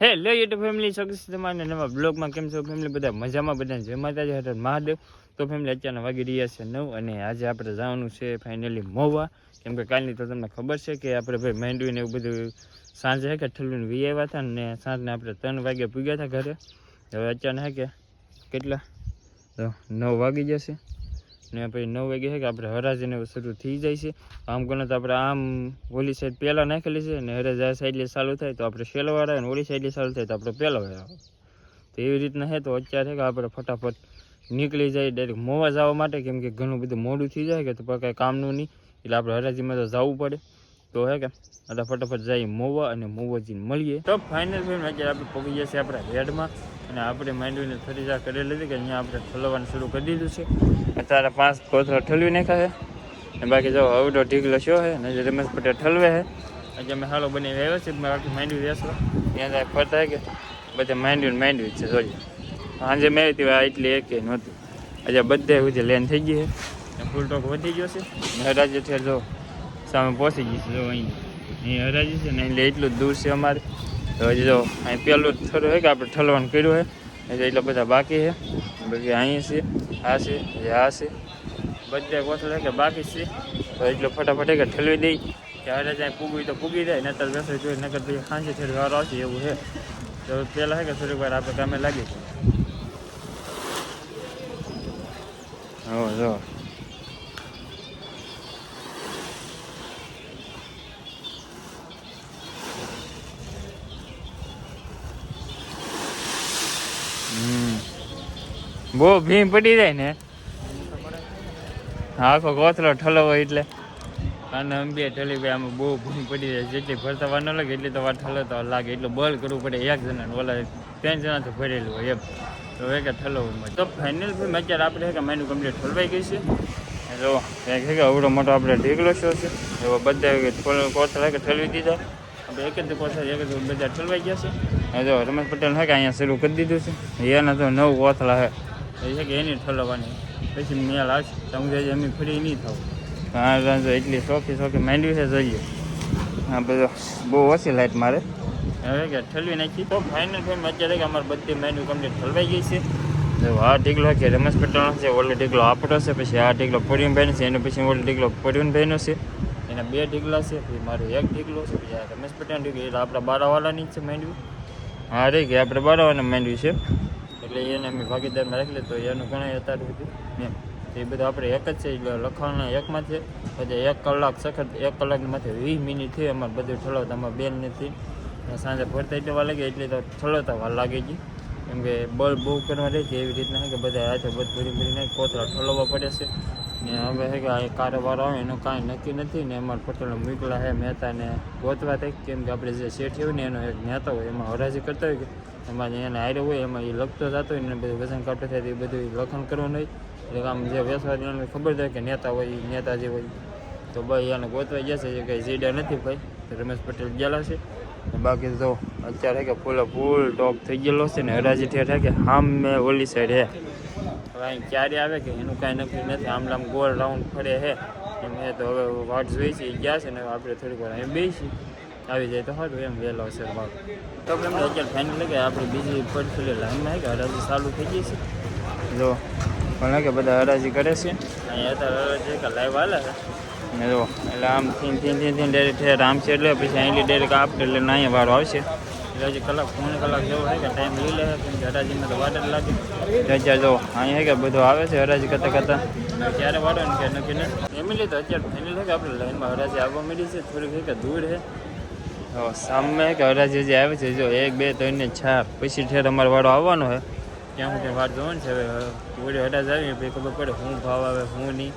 હે લે YouTube family success તમારે નવા બ્લોગમાં કેમ છો ફેમિલી બધા મજામાં બધા જય માતાજી, હર મહાદેવ. તો ફેમિલી અત્યારના વાગી રહ્યા છે નવ અને આજે આપણે જવાનું છે ફાઇનલી મોવા. કેમ કે કાલની તો તમને ખબર છે કે આપણે ભાઈ માંડવીને એવું બધું સાંજે કે ઠલવીને વી આવ્યા હતા ને સાંજને આપણે ત્રણ વાગે પૂગ્યા હતા ઘરે. હવે અચાનક હે કે કેટલા? તો નવ વાગી જશે. ને પછી નવ વાગે છે કે આપણે હરાજીને શરૂ થઈ જાય છે. આમ ગણો તો આપણે આમ ઓલી સાઈડ પહેલાં નાખેલી છે ને હરાજ આ સાઈડ ચાલુ થાય તો આપણે વાર અને ઓલી સાઈડ ચાલુ થાય તો આપણે પહેલો વાળા તો એવી રીતના છે તો અત્યારે કે આપણે ફટાફટ નીકળી જાય ડાયરેક્ટ મોવા જવા માટે કેમ કે ઘણું બધું મોડું થઈ જાય કે તો કાંઈ કામનું નહીં. એટલે આપણે હરાજીમાં તો જવું પડે. તો હે કે એટલે ફટાફટ જઈએ મોવા અને મોવાજીને મળીએ. તો ફાઇનલ ફિલ્મ અત્યારે આપણે પહોંચી જશે આપણા રેડમાં. અને આપણે માંડવીને થોડી જા કરી લીધી કે અહીંયા આપણે ઠલવાનું શરૂ કરી દીધું છે. અત્યારે પાંચ કોથળા ઠલવી નાખ્યા છે. અને બાકી જો અવડો ઢીકલો શો છે ને જે રમેશ પટેલ ઠલવે છે. આજે અમે હાલો બની છે બાકી માંડવી રહેશો ત્યાં જાય ફરતા કે, બધે માંડવી માંડવી છે જોઈએ સાંજે મેં આવી હતી એટલી એક નહોતી. આજે બધે સુધી લેન થઈ ગઈ છે. ફૂલ ટોક વધી ગયો છે. રાજ્ય ઠેર જો સામે પહોંચી જઈશું જો અહીં. અહીં હરાજી છે ને એટલે એટલું દૂર છે અમારે. તો હજી જો અહીં પહેલું થોડું હોય કે આપણે ઠલવાનું કર્યું હોય એટલે એટલા બધા બાકી છે. બાકી અહીં છે, આ છે આ છે. બધા કોથળ કે બાકી છે. તો એટલું ફટાફટ કે ઠલવી દઈ. કે હવે જાય પૂગવી તો પૂગી જાય નતર બેસો જોઈએ નકર પછી ખાંસી થોડી વાર આવશે એવું છે. તો પહેલાં છે કે થોડીક વાર આપણે કામે લાગી હો, જો. બહુ ભીમ પડી જાય ને. આખો કોથળો ઠલવો એટલે. અને અમે ઠલી ભાઈ આમાં બહુ ભીમ પડી જાય. જેટલી ભરતા વાર ન લાગે, એટલી તો વાર ઠલવતા લાગે. એટલું બળ કરવું પડે એક જણા ઓલા ત્રણ જણાથી ભરેલું હોય એમ. તો એક ઠલો તો ફાઇનલ ભાઈ અત્યારે આપણે કે માઇનું કમ્પ્લીટ ઠલવાઈ ગઈ છે? જો કંઈક છે કે અવડો મોટો આપણે ઢીકલો શો છે. એવો બધા કોથળા કે ઠલવી દીધા. આપણે એક જ કોથળા એક જ બધા ઠલવાઈ ગયા છે. જો રમેશ પટેલ હે કે અહીંયા શરૂ કરી દીધું છે. એના તો નવ કોથળા છે એ છે કે એની ઠલવવાની. પછી મેં આવશે. તમે અમે ફ્રી નહીં થવું. હા જો એટલી શોખી શોખી માંડવી છે જોઈએ. હા બધો બહુ ઓછી લાઇટ મારે. હવે કે ઠલવી નાખી. તો ફાઇનલ ફેમ અત્યારે કે અમારે બધી માંડવી કમ્પ્લીટ ઠલવાઈ ગઈ છે. જો આ ઢીકલો કે રમેશ પટેલનો છે ઓલો ઢીકલો આપણો છે પછી આ ઢીકલો પરિણભાઈનો છે એનો પછી ઓલો ઢીકલો પરિણભાઈનો છે. એના બે ઢીકલા છે પછી મારો એક ઢીકલો છે પછી આ રમેશ પટેલ ઢીકલો. એટલે આપણા બારાવાળાની જ છે માંડવી. હા રે કે આપણે બારાવાના માંડવી છે. એટલે એને અમે ભાગીદારમાં રાખી તો એનું ઘણા અત્યારે સુધી. એમ. એ બધું આપણે એક જ છે એટલે લખવાના એકમાં છે. પછી એક કલાક સખત, એક કલાકમાંથી વીસ મિનિટ થઈ અમારે બધું ઠલવતા, અમારે બેન નથી સાંજે ફરતા એટલે વાર લાગે, એટલે તો ઠલવતા વાર લાગી ગઈ. કેમ કે બળ બહુ કરવા રહે છે, એવી રીતના કે બધા હાથે બધું ભરી ભરીને કોથળા ઠલવવા પડે છે. ને હવે છે કે આ કારોબાર આવે, એનું કાંઈ નક્કી નથી, ને અમારા પટેલ મૂકલા છે, મહેતાને ગોતવા થાય કેમ કે આપણે જે શેઠ હોય ને, એનો એક નેતા હોય, એમાં હરાજી કરતા હોય કે એમાં એને હાર્યો હોય, એમાં એ લખતો જતો હોય ને બધું વ્યસન કાઢતો થાય એ બધું લખન કરવાનું હોય. એટલે આમ જે વેસવાદી એને ખબર થાય કે નેતા હોય નેતા જે હોય. તો ભાઈ એને ગોતવા જશે જે કંઈ જીડા નથી ભાઈ. રમેશ પટેલ ગયેલા છે. બાકી તો અત્યારે કે ફૂલે ફૂલ ટોપ થઈ ગયેલો છે ને હરાજી ઠેર કે આમ મેં ઓલી સાઈડ હે. હવે અહીં ક્યારે આવે કે એનું કાંઈ નક્કી નથી. આમ લામ ગોળ રાઉન્ડ ફરે હે. એમ એ તો હવે વાટ જોઈ છે એ ગયા છે ને આપણે થોડીક વાર અહીં બેસી આવી જાય તો સારું એમ વહેલો હશે ભાગ તો આપણે અત્યારે ફાઇનલ કે આપણે બીજી પડખેલી લાઈનમાં હે કે હરાજી ચાલુ થઈ ગઈ છે. જો પણ કે બધા હરાજી કરે છે. અહીંયા અત્યારે હરાજી કે લાઈવ હાલે છે. ને જો એટલે આમ thin thin thin thin direct ઠેર આમ છે એટલે પછી અહીંથી ડાયરેક્ટ આપણે એટલે અહીંયા વાળો આવશે. એટલે હજી કલાક પોણે કલાક જેવો છે કે ટાઈમ લઈ લે કેમ કે હરાજીમાં તો વાટ જ લાગે. તો અત્યારે જો અહીંયા કે બધું આવે છે હરાજી કરતાં કરતાં? ક્યારે વાળો ને કે નક્કી નથી. ફેમિલી તો અત્યારે ફેમિલી છે કે આપણે લાઈનમાં હરાજી આવવા મળી છે થોડીક છે કે દૂર છે તો સામે કે હરાજી જે આવે છે, જો એક, બે, ત્રણ ને ચાર, પછી ઠેર અમારો વાળો આવવાનો છે. ત્યાં સુધી વાર જોવાનું છે. હવે પૂરી હરાજ આવી, પછી ખબર પડે શું ભાવ આવે શું નહીં.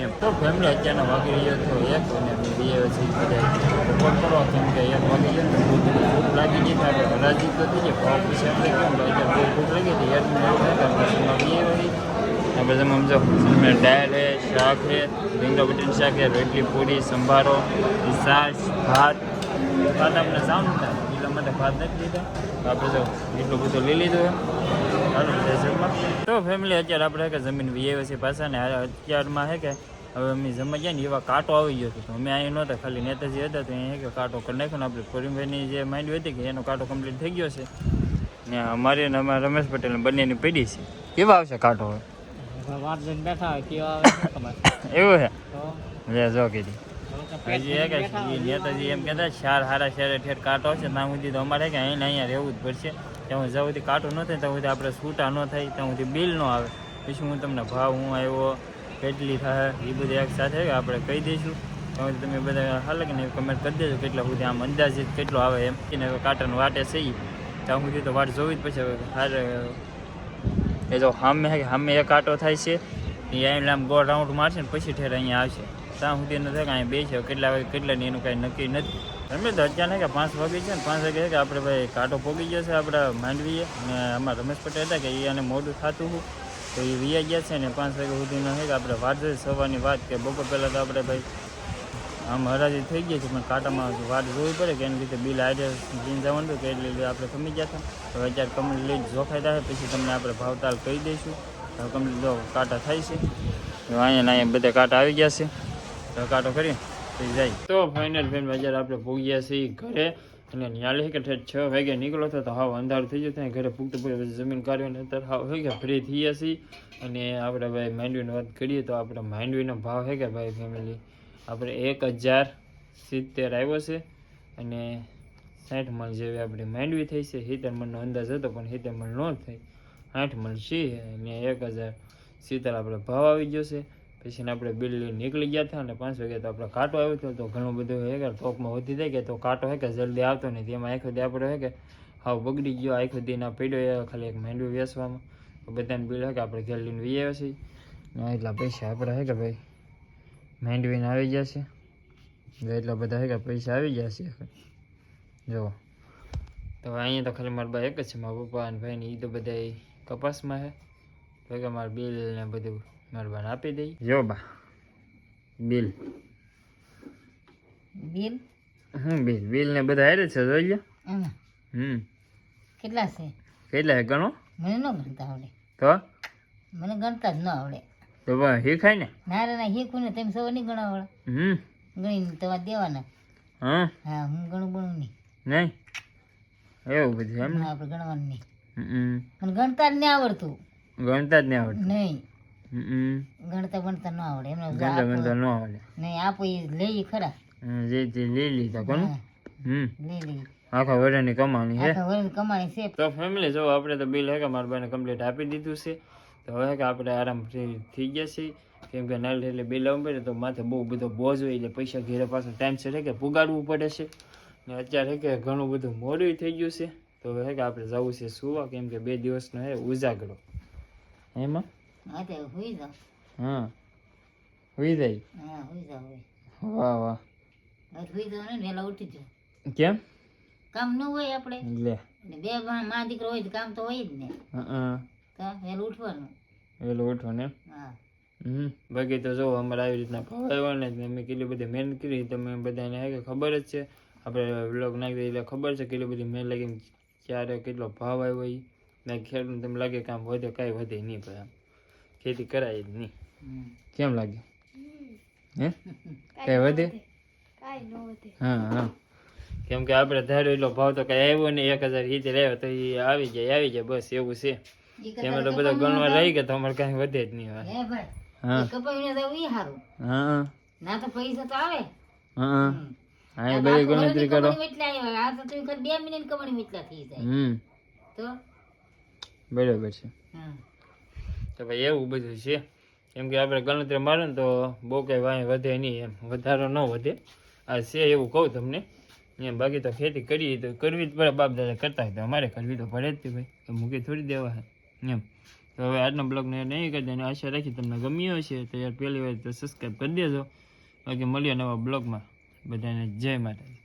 એમ. તો ફેમિલી અત્યારનો વાગી રહ્યો તો એક અને અમે બે પછી બધા. ઉપર કરો, કેમ કે એક વાગી ગયો ને ભૂખ ભૂખ લાગી ગઈ તો આપણે હરાજી તો થઈ જાય ભાવ પછી આપણે કેમ ભાઈ બહુ ભૂખ લાગી હતી યાર બી આવી આપણે તમે સમજો એમાં દાળ છે, શાક છે રીંગણા બટેટાનું શાક છે, રોટલી, પૂરી, સંભારો છાશ ભાત ભાત આપણે સામ થાય એટલા માટે ભાત નથી લીધા. આપણે જો એટલું બધું લઈ લીધું એમ. તો ફેમિલી અત્યારે આપણે કે જમીન વીએ છે પાછા ને અત્યારમાં છે કે હવે અમે જમવા ગયા ને એવા કાંટો આવી ગયો હતો તો અમે અહીં નહોતા ખાલી નેતાજી હતા તો અહીંયા કે કાંટો કરી નાખ્યો ને આપણે ફરીભાઈની જે માંડવી હતી કે એનો કાંટો કમ્પ્લીટ થઈ ગયો છે. ને અમારી ને અમારા રમેશ પટેલ બંનેની પડી છે. કેવા આવશે કાંટો? હવે બેઠા કેવા આવે એવું છે જો કીધી. તો હજી હે કે નેતાજી એમ કહેતા ચાર હારા શહેરે ઠેર કાંટો છે ત્યાં સુધી તો અમારે કે અહીં અહીંયા રહેવું જ પડશે. ત્યાં જ્યાં સુધી કાંટો ન થાય, ત્યાં સુધી આપણે છૂટા ન થાય, ત્યાં સુધી બિલ ન આવે. પછી હું તમને ભાવ, હું આવ્યો, કેટલી થાય એ બધી એક સાથે આપણે કહી દઈશું. ત્યાં સુધી તમે બધા હાલે કે કમેન્ટ કરી દેજો કેટલા સુધી આમ અંદાજિત કેટલો આવે એમ. ને હવે કાંટાનો વાટે સહી ત્યાં સુધી તો વાટ જોવી જ પછી હારે, એ જો સામે સામે એક કાંટો થાય છે એ આમ ગોળ રાઉન્ડ મારશે ને પછી ઠેર અહીંયા આવશે. ત્યાં સુધી ન થાય કે બે છે, કેટલા વાગે કેટલા નહીં એનું કાંઈ નક્કી નથી. અમે તો કે પાંચ વાગે છે ને, પાંચ વાગે કે આપણે ભાઈ કાંટો પોગી છે આપણા માંડવીએ. અને અમારા રમેશ પટેલ હતા કે એ આને મોડું થતું હતું. તો એ વિયા ગયા છે ને પાંચ વાગ્યા સુધીનો છે કે આપણે વાત જોઈએ સવારની વાત કે બપોર પહેલાં તો આપણે ભાઈ આમ હરાજી થઈ ગઈ છે, પણ કાંટામાં વાત જોવી પડે કે એની રીતે બિલ આજે જીન જવાનું હતું કે એટલે આપણે કમી ગયા હતા. હવે અત્યારે કમ્પ્લીટ લઈ જોખાઈ થાય પછી તમને આપણે ભાવતાલ કહી દઈશું. હવે કમ્પ્લીટ જો કાંટા થાય છે. અહીંયા અહીંયા બધા કાંટા આવી ગયા છે. તો કાંટો કરી થઈ જાય. તો ફાઇનલ ફેન બજાર આપણે ભોગ્યા છીએ ઘરે. અને ન્યાલી કે છ વાગે નીકળો તો હાવ અંધારું થઈ જતો ઘરે પછી જમીન કાઢીને અત્યારે હાવ હોય કે ફ્રી થઈ છીએ. અને આપણે ભાઈ માંડવીની વાત કરીએ તો આપણે માંડવીનો ભાવ છે કે ભાઈ ફેમિલી આપણે એક હજાર સિત્તેર આવ્યો છે અને સાઠ મણ જેવી આપણી માંડવી થઈ છે. સિત્તેર મણનો અંદાજ હતો પણ સિત્તેર મણ ન થઈ. આઠ મણ છે અને એક હજાર સિત્તેર આપણે ભાવ આવી ગયો છે. પછી આપણે બિલ લઈને નીકળી ગયા હતા અને પાંચ વાગે તો આપણે કાંટો આવ્યો હતો, તો ઘણું બધું હે કે ટોકમાં વધી જાય કે તો કાંટો હે કે જલ્દી આવતો નહીં, તેમાં આખો દી આપણે હે કે હાવ બગડી ગયો, આખો દી ના પડ્યો એ ખાલી એક માંડવી વેચવામાં તો બધાને બિલ હે કે આપણે ઘેર લઈને વી આવ્યા છીએ. ને એટલા પૈસા આપણે હે કે ભાઈ? માંડવીને આવી ગયા છે. જો એટલા બધા હે કે પૈસા આવી ગયા છે. જો. તો અહીંયા તો ખાલી મારા બા એક જ છે, મારા પપ્પા અને ભાઈ ને એ તો બધા કપાસમાં છે તો કે મારે બિલ ને બધું મારા બાને આપી દઈ જો બા બિલ બિલ હું બિલ બિલ ને બધા હારે છે જોઈ લે હમ. હમ કેટલા છે કેટલા છે ગણો મને ન ગણતા આવડે તો મને ગણતા જ ન આવડે તો બા શીખાય ને ના રે ના હીકું ને તેમ સૌ નહીં ગણાવડે હમ ગણીને તમારે દેવાના હા હા હું ગણું ગણું નહીં નહીં એવું બધું એમ આપણે ગણવાનું નહીં હમ મને ગણતા જ નહીં આવડતું ગણતા જ નહીં આવડતું નહીં ગણતા ગણતા ન આવડે એમને ગણતા ગણતા ન આવડે. નહીં આપો એ લઈ ખરા. જે તે લઈ લીધા હા, હમ. લઈ લઈએ આખા વર્ષની કમાણી હે આખા વર્ષની કમાણી છે. તો ફેમિલી જો આપણે તો બિલ હે કે મારા ભાઈને કમ્પ્લીટ આપી દીધું છે તો હવે કે આપણે આરામ થઈ ગયા છીએ. કેમ કે નાલ એટલે બિલ આવવું તો માથે બહુ બધો બોજ હોય એટલે પૈસા ઘેરે પાછો ટાઈમ છે કે પુગાડવું પડે છે. ને અત્યારે કે ઘણું બધું મોડું થઈ ગયું છે. તો હવે કે આપણે જવું છે સુવા કેમ કે બે દિવસનો હે ઉજાગરો. એમાં? હા તો હુઈ જાવ હા. હોઈ જાય? હા હુઈ જાવ વાહ વાહ. હવે હુઈ જાઓ ને ઉઠી જાઓ કેમ? કામ ન હોય આપણે લે. બે મા દીકરો હોય તો કામ તો હોય જ ને. હા તો વહેલું ઉઠવાનું. વેલું ઉઠો હા. હમ. બાકી તો જો અમારે આવી રીતના આવ્યો ને મેં કેટલી બધી મહેનત કરી તમે બધાને કે ખબર જ છે. આપણે બ્લોગ નાખી એટલે ખબર છે કેટલી બધી મહેનત લાગી ક્યારે કેટલો ભાવ આવ્યો એ ને ખેડૂત તમને લાગે કે આમ વધે કાંઈ વધે નહીં ભાઈ આમ. ખેતી કરાય જ નહીં. કેમ લાગે? હે? કઈ વધે? હા હા. કેમ કે આપણે ધાર્યો એટલો ભાવ તો કઈ આવ્યો નહીં એક હજાર સિત્તેર આવ્યો તો એ આવી જાય આવી જાય બસ એવું છે. તેમાં તો બધા ગણવા રહી ગયા તો અમારે કાંઈ વધે જ નહીં હવે. હે હા. ના તો પૈસા તો આવે. હા હા. એ બધી તો ગણતરી કરો. કમાણી એટલા આવ્યા. આ તો તું બે મિનિટ કમાણી એટલા થઈ જાય. હમ. તો? બરાબર છે. હા તો ભાઈ એવું બધું છે. કેમ કે આપણે ગણતરી મારો ને તો બહુ કંઈ વાંય વધે નહીં એમ. વધારો ન વધે. આ છે એવું કહું તમને. એમ બાકી તો ખેતી કરીએ તો કરવી જ પડે. બાપ દાદા કરતા હોય તો અમારે કરવી તો પડે જ તે ભાઈ. તો મૂકી થોડી દેવા એમ. તો હવે આજનો બ્લોગને નહીં કરી દે અને આશા રાખી તમને ગમ્યો હશે. તો યાર પહેલી વાર તો સબસ્ક્રાઈબ કરી દેજો. બાકી મળીએ નવા બ્લોગમાં. બધાને જય માતાજી.